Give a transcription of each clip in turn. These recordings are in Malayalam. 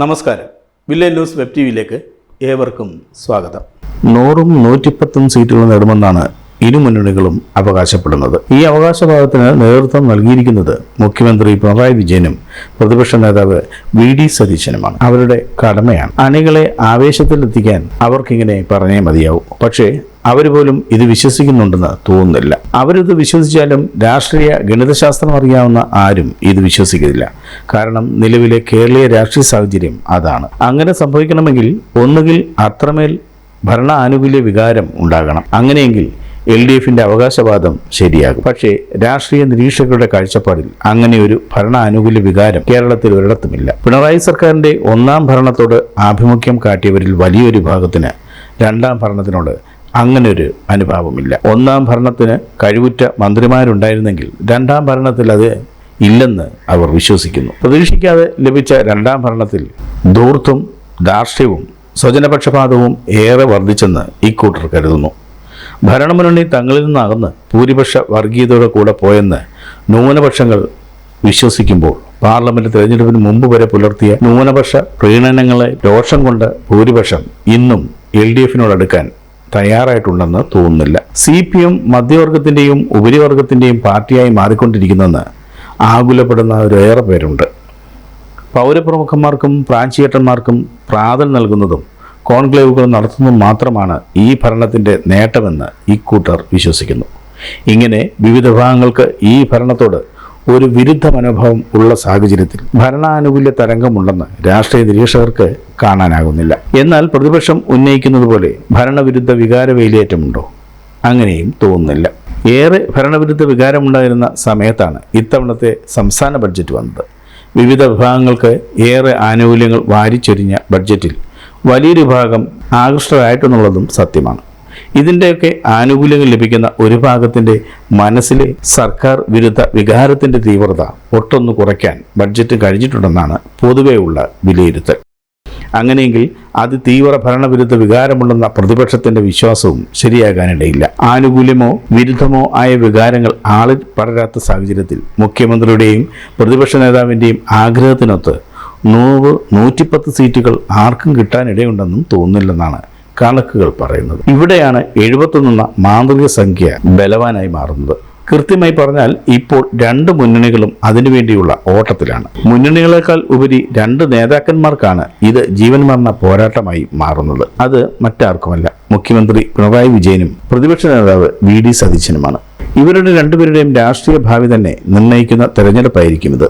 നമസ്കാരം. വില്ലേജ് ന്യൂസ് വെബ് ടി വിയിലേക്ക് ഏവർക്കും സ്വാഗതം. നൂറും നൂറ്റിപ്പത്തും സീറ്റുകൾ നേടുമെന്നാണ് ഇരു മുന്നണികളും അവകാശപ്പെടുന്നത്. ഈ അവകാശവാദത്തിന് നേതൃത്വം നൽകിയിരിക്കുന്നത് മുഖ്യമന്ത്രി പിണറായി വിജയനും പ്രതിപക്ഷ നേതാവ് വി ഡി സതീശനുമാണ്. അവരുടെ കടമയാണ്. അണികളെ ആവേശത്തിലെത്തിക്കാൻ അവർക്കിങ്ങനെ പറഞ്ഞേ മതിയാവും. പക്ഷേ അവർ പോലും ഇത് വിശ്വസിക്കുന്നുണ്ടെന്ന് തോന്നുന്നില്ല. അവരിത് വിശ്വസിച്ചാലും രാഷ്ട്രീയ ഗണിതശാസ്ത്രം അറിയാവുന്ന ആരും ഇത് വിശ്വസിക്കുന്നില്ല. കാരണം നിലവിലെ കേരളീയ രാഷ്ട്രീയ സാഹചര്യം അതാണ്. അങ്ങനെ സംഭവിക്കണമെങ്കിൽ ഒന്നുകിൽ അത്രമേൽ ഭരണ ആനുകൂല്യ വികാരം ഉണ്ടാകണം. അങ്ങനെയെങ്കിൽ എൽ ഡി എഫിന്റെ അവകാശവാദം ശരിയാകും. പക്ഷേ രാഷ്ട്രീയ നിരീക്ഷകരുടെ കാഴ്ചപ്പാടിൽ അങ്ങനെ ഒരു ഭരണാനുകൂല വികാരം കേരളത്തിൽ ഒരിടത്തുമില്ല. പിണറായി സർക്കാരിന്റെ ഒന്നാം ഭരണത്തോട് ആഭിമുഖ്യം കാട്ടിയവരിൽ വലിയൊരു വിഭാഗത്തിന് രണ്ടാം ഭരണത്തിനോട് അങ്ങനെ ഒരു അനുഭാവമില്ല. ഒന്നാം ഭരണത്തിന് കഴിവുറ്റ മന്ത്രിമാരുണ്ടായിരുന്നെങ്കിൽ രണ്ടാം ഭരണത്തിൽ അത് ഇല്ലെന്ന് അവർ വിശ്വസിക്കുന്നു. പ്രതീക്ഷിക്കാതെ ലഭിച്ച രണ്ടാം ഭരണത്തിൽ ധൂർത്തും ധാർഷ്ട്യവും സ്വജനപക്ഷപാതവും ഏറെ വർദ്ധിച്ചെന്ന് ഇക്കൂട്ടർ കരുതുന്നു. ഭരണമുന്നണി തങ്ങളിൽ നിന്നകന്ന് ഭൂരിപക്ഷ വർഗീയതയുടെ കൂടെ പോയെന്ന് ന്യൂനപക്ഷങ്ങൾ വിശ്വസിക്കുമ്പോൾ പാർലമെന്റ് തെരഞ്ഞെടുപ്പിന് മുമ്പ് വരെ പുലർത്തിയ ന്യൂനപക്ഷ പ്രീണനങ്ങളെ രോഷം കൊണ്ട് ഭൂരിപക്ഷം ഇന്നും എൽ ഡി എഫിനോടടുക്കാൻ തയ്യാറായിട്ടുണ്ടെന്ന് തോന്നുന്നില്ല. സി പി എം മധ്യവർഗത്തിന്റെയും ഉപരിവർഗത്തിന്റെയും പാർട്ടിയായി മാറിക്കൊണ്ടിരിക്കുന്നെന്ന് ആകുലപ്പെടുന്ന ഒരേറെ പേരുണ്ട്. പൗരപ്രമുഖന്മാർക്കും പ്രാഞ്ചിയേട്ടന്മാർക്കും പ്രാതൽ നൽകുന്നതും കോൺക്ലേവുകൾ നടത്തുന്നത് മാത്രമാണ് ഈ ഭരണത്തിന്റെ നേട്ടമെന്ന് ഇക്കൂട്ടർ വിശ്വസിക്കുന്നു. ഇങ്ങനെ വിവിധ വിഭാഗങ്ങൾക്ക് ഈ ഭരണത്തോട് ഒരു വിരുദ്ധ മനോഭാവം ഉള്ള സാഹചര്യത്തിൽ ഭരണാനുകൂല്യ തരംഗമുണ്ടെന്ന് രാഷ്ട്രീയ നിരീക്ഷകർക്ക് കാണാനാകുന്നില്ല. എന്നാൽ പ്രതിപക്ഷം ഉന്നയിക്കുന്നത് പോലെ ഭരണവിരുദ്ധ വികാര വേലിയേറ്റമുണ്ടോ അങ്ങനെയും തോന്നുന്നില്ല. ഏറെ ഭരണവിരുദ്ധ വികാരമുണ്ടായിരുന്ന സമയത്താണ് ഇത്തവണത്തെ സംസ്ഥാന ബഡ്ജറ്റ് വന്നത്. വിവിധ വിഭാഗങ്ങൾക്ക് ഏറെ ആനുകൂല്യങ്ങൾ വാരിച്ചൊരിഞ്ഞ ബഡ്ജറ്റിൽ വലിയൊരു ഭാഗം ആകൃഷ്ടരായിട്ടെന്നുള്ളതും സത്യമാണ്. ഇതിന്റെയൊക്കെ ആനുകൂല്യങ്ങൾ ലഭിക്കുന്ന ഒരു ഭാഗത്തിന്റെ മനസ്സിലെ സർക്കാർ വിരുദ്ധ വികാരത്തിന്റെ തീവ്രത ഒട്ടൊന്ന് കുറയ്ക്കാൻ ബഡ്ജറ്റ് കഴിഞ്ഞിട്ടുണ്ടെന്നാണ് പൊതുവെയുള്ള വിലയിരുത്തൽ. അങ്ങനെയെങ്കിൽ അതിതീവ്ര ഭരണവിരുദ്ധ വികാരമുണ്ടെന്ന പ്രതിപക്ഷത്തിന്റെ വിശ്വാസവും ശരിയാകാനിടയില്ല. ആനുകൂല്യമോ വിരുദ്ധമോ ആയ വികാരങ്ങൾ ആളിൽ പടരാത്ത സാഹചര്യത്തിൽ മുഖ്യമന്ത്രിയുടെയും പ്രതിപക്ഷ നേതാവിന്റെയും ആഗ്രഹത്തിനൊത്ത് നൂറ് നൂറ്റിപ്പത്ത് സീറ്റുകൾ ആർക്കും കിട്ടാനിടയുണ്ടെന്നും തോന്നുന്നില്ലെന്നാണ് കണക്കുകൾ പറയുന്നത്. ഇവിടെയാണ് എഴുപത്തൊന്നെന്ന മാന്ത്രിക സംഖ്യ ബലവാനായി മാറുന്നത്. കൃത്യമായി പറഞ്ഞാൽ ഇപ്പോൾ രണ്ട് മുന്നണികളും അതിനുവേണ്ടിയുള്ള ഓട്ടത്തിലാണ്. മുന്നണികളെക്കാൾ ഉപരി രണ്ട് നേതാക്കന്മാർക്കാണ് ഇത് ജീവൻ മരണ പോരാട്ടമായി മാറുന്നത്. അത് മറ്റാർക്കുമല്ല. മുഖ്യമന്ത്രി പിണറായി വിജയനും പ്രതിപക്ഷ നേതാവ് വി ഡി സതീശനുമാണ്. ഇവരുടെ രണ്ടുപേരുടെയും രാഷ്ട്രീയ ഭാവി തന്നെ നിർണയിക്കുന്ന തെരഞ്ഞെടുപ്പായിരിക്കും ഇത്.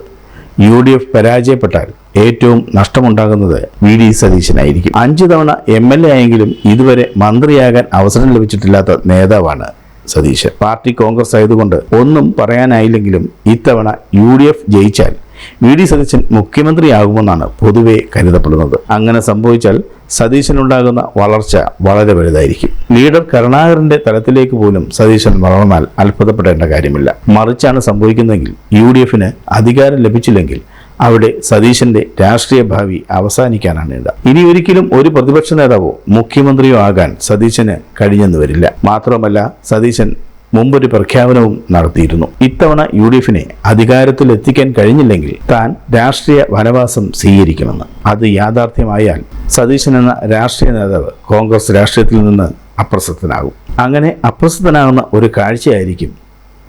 യു ഡി എഫ് പരാജയപ്പെട്ടാൽ ഏറ്റവും നഷ്ടമുണ്ടാകുന്നത് വി ഡി സതീശനായിരിക്കും. അഞ്ചു തവണ എം എൽ എ ആയെങ്കിലും ഇതുവരെ മന്ത്രിയാകാൻ അവസരം ലഭിച്ചിട്ടില്ലാത്ത നേതാവാണ് സതീശൻ. പാർട്ടി കോൺഗ്രസ് ആയതുകൊണ്ട് ഒന്നും പറയാനായില്ലെങ്കിലും ഇത്തവണ യു ഡി എഫ് ജയിച്ചാൽ വി ഡി സതീശൻ മുഖ്യമന്ത്രിയാകുമെന്നാണ് പൊതുവെ കരുതപ്പെടുന്നത്. അങ്ങനെ സംഭവിച്ചാൽ സതീശനുണ്ടാകുന്ന വളർച്ച വളരെ വലുതായിരിക്കും. ലീഡർ കരുണാകരന്റെ തലത്തിലേക്ക് പോലും സതീശൻ വളർന്നാൽ അത്ഭുതപ്പെടേണ്ട കാര്യമില്ല. മറിച്ചാണ് സംഭവിക്കുന്നതെങ്കിൽ യു ഡി എഫിന് അധികാരം ലഭിച്ചില്ലെങ്കിൽ അവിടെ സതീശന്റെ രാഷ്ട്രീയ ഭാവി അവസാനിക്കാനാണ് ഇട ഇനി ഒരിക്കലും ഒരു പ്രതിപക്ഷ നേതാവോ മുഖ്യമന്ത്രിയോ ആകാൻ സതീശന് കഴിഞ്ഞെന്ന് വരില്ല. മാത്രമല്ല സതീശൻ മുമ്പൊരു പ്രഖ്യാപനവും നടത്തിയിരുന്നു. ഇത്തവണ യു ഡി എഫിനെ അധികാരത്തിൽ എത്തിക്കാൻ കഴിഞ്ഞില്ലെങ്കിൽ താൻ രാഷ്ട്രീയ വനവാസം സ്വീകരിക്കുമെന്ന്. അത് യാഥാർത്ഥ്യമായാൽ സതീശൻ എന്ന രാഷ്ട്രീയ നേതാവ് കോൺഗ്രസ് രാഷ്ട്രീയത്തിൽ നിന്ന് അപ്രസക്തനാകും. അങ്ങനെ അപ്രസക്തനാകുന്ന ഒരു കാഴ്ചയായിരിക്കും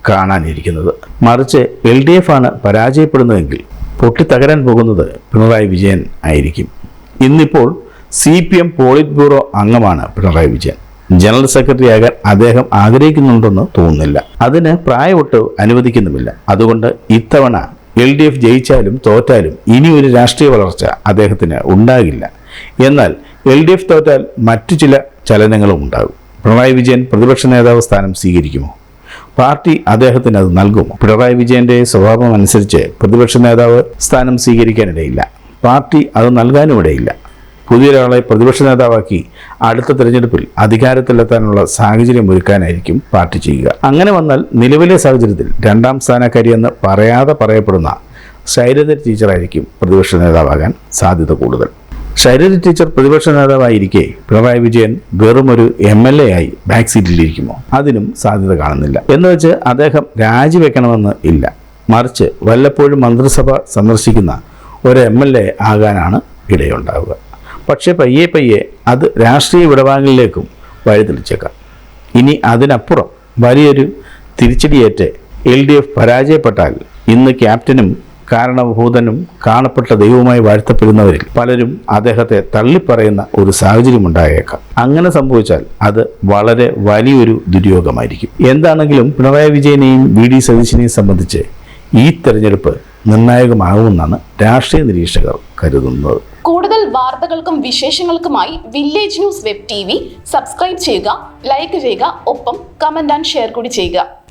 കാണാനിരിക്കുന്നത്. മറിച്ച് എൽ ഡി എഫ് ആണ് പരാജയപ്പെടുന്നതെങ്കിൽ പൊട്ടിത്തകരാൻ പോകുന്നത് പിണറായി വിജയൻ ആയിരിക്കും. ഇന്നിപ്പോൾ C P M polit bureau അംഗമാണ് പിണറായി വിജയൻ. ജനറൽ സെക്രട്ടറി ആകാൻ അദ്ദേഹം ആഗ്രഹിക്കുന്നുണ്ടെന്ന് തോന്നുന്നില്ല. അതിന് പ്രായമൊട്ട് അനുവദിക്കുന്നുമില്ല. അതുകൊണ്ട് ഇത്തവണ എൽ ഡി എഫ് ജയിച്ചാലും തോറ്റാലും ഇനി ഒരു രാഷ്ട്രീയ വളർച്ച അദ്ദേഹത്തിന് ഉണ്ടാകില്ല. എന്നാൽ എൽ ഡി എഫ് തോറ്റാൽ മറ്റു ചില ചലനങ്ങളും ഉണ്ടാകും. പിണറായി വിജയൻ പ്രതിപക്ഷ നേതാവ് സ്ഥാനം സ്വീകരിക്കുമോ? പാർട്ടി അദ്ദേഹത്തിന് അത് നൽകും പിണറായി വിജയന്റെ സ്വഭാവം അനുസരിച്ച് പ്രതിപക്ഷ നേതാവ് സ്ഥാനം സ്വീകരിക്കാനിടയില്ല. പാർട്ടി അത് നൽകാനും ഇടയില്ല പുതിയൊരാളെ പ്രതിപക്ഷ നേതാവാക്കി അടുത്ത തെരഞ്ഞെടുപ്പിൽ അധികാരത്തിലെത്താനുള്ള സാഹചര്യം ഒരുക്കാനായിരിക്കും പാർട്ടി ചെയ്യുക. അങ്ങനെ വന്നാൽ നിലവിലെ സാഹചര്യത്തിൽ രണ്ടാം സ്ഥാനക്കാരിയെന്ന് പറയാതെ പറയപ്പെടുന്ന ശൈലജ ടീച്ചറായിരിക്കും പ്രതിപക്ഷ നേതാവാകാൻ സാധ്യത കൂടുതൽ. ശൈലജ ടീച്ചർ പ്രതിപക്ഷ നേതാവായിരിക്കെ പിണറായി വിജയൻ വെറും ഒരു എം എൽ എ ആയി ബാക്ക് സീറ്റിലിരിക്കുമോ അതിനും സാധ്യത കാണുന്നില്ല. എന്ന് വെച്ച് അദ്ദേഹം രാജിവെക്കണമെന്ന് ഇല്ല. മറിച്ച് വല്ലപ്പോഴും മന്ത്രിസഭ സന്ദർശിക്കുന്ന ഒരു എം എൽ എ ആകാനാണ് ഇടയുണ്ടാവുക. പക്ഷേ പയ്യെ പയ്യെ അത് രാഷ്ട്രീയ വിടവാങ്ങലിലേക്കും വഴിതെളിച്ചേക്കാം. ഇനി അതിനപ്പുറം വലിയൊരു തിരിച്ചടിയേറ്റ് എൽ ഡി എഫ് പരാജയപ്പെട്ടാൽ ഇന്ന് ക്യാപ്റ്റനും കാരണഭൂതനും കാണപ്പെട്ട ദൈവവുമായി വാഴ്ത്തപ്പെടുന്നവരിൽ പലരും അദ്ദേഹത്തെ തള്ളിപ്പറയുന്ന ഒരു സാഹചര്യം ഉണ്ടായേക്കാം. അങ്ങനെ സംഭവിച്ചാൽ അത് വളരെ വലിയൊരു ദുര്യോഗമായിരിക്കും. എന്താണെങ്കിലും പിണറായി വിജയനെയും വി ഡി സതീശിനെയും സംബന്ധിച്ച് ഈ തെരഞ്ഞെടുപ്പ് നിർണായകമാകുമെന്നാണ് രാഷ്ട്രീയ നിരീക്ഷകർ കരുതുന്നത്. കൂടുതൽ വാർത്തകൾക്കും വിശേഷങ്ങൾക്കുമായി village news web T subscribe ചെയ്യുക ലൈക്ക് ചെയ്യുക ഒപ്പം കമന്റ് ആൻഡ് ഷെയർ കൂടി ചെയ്യുക.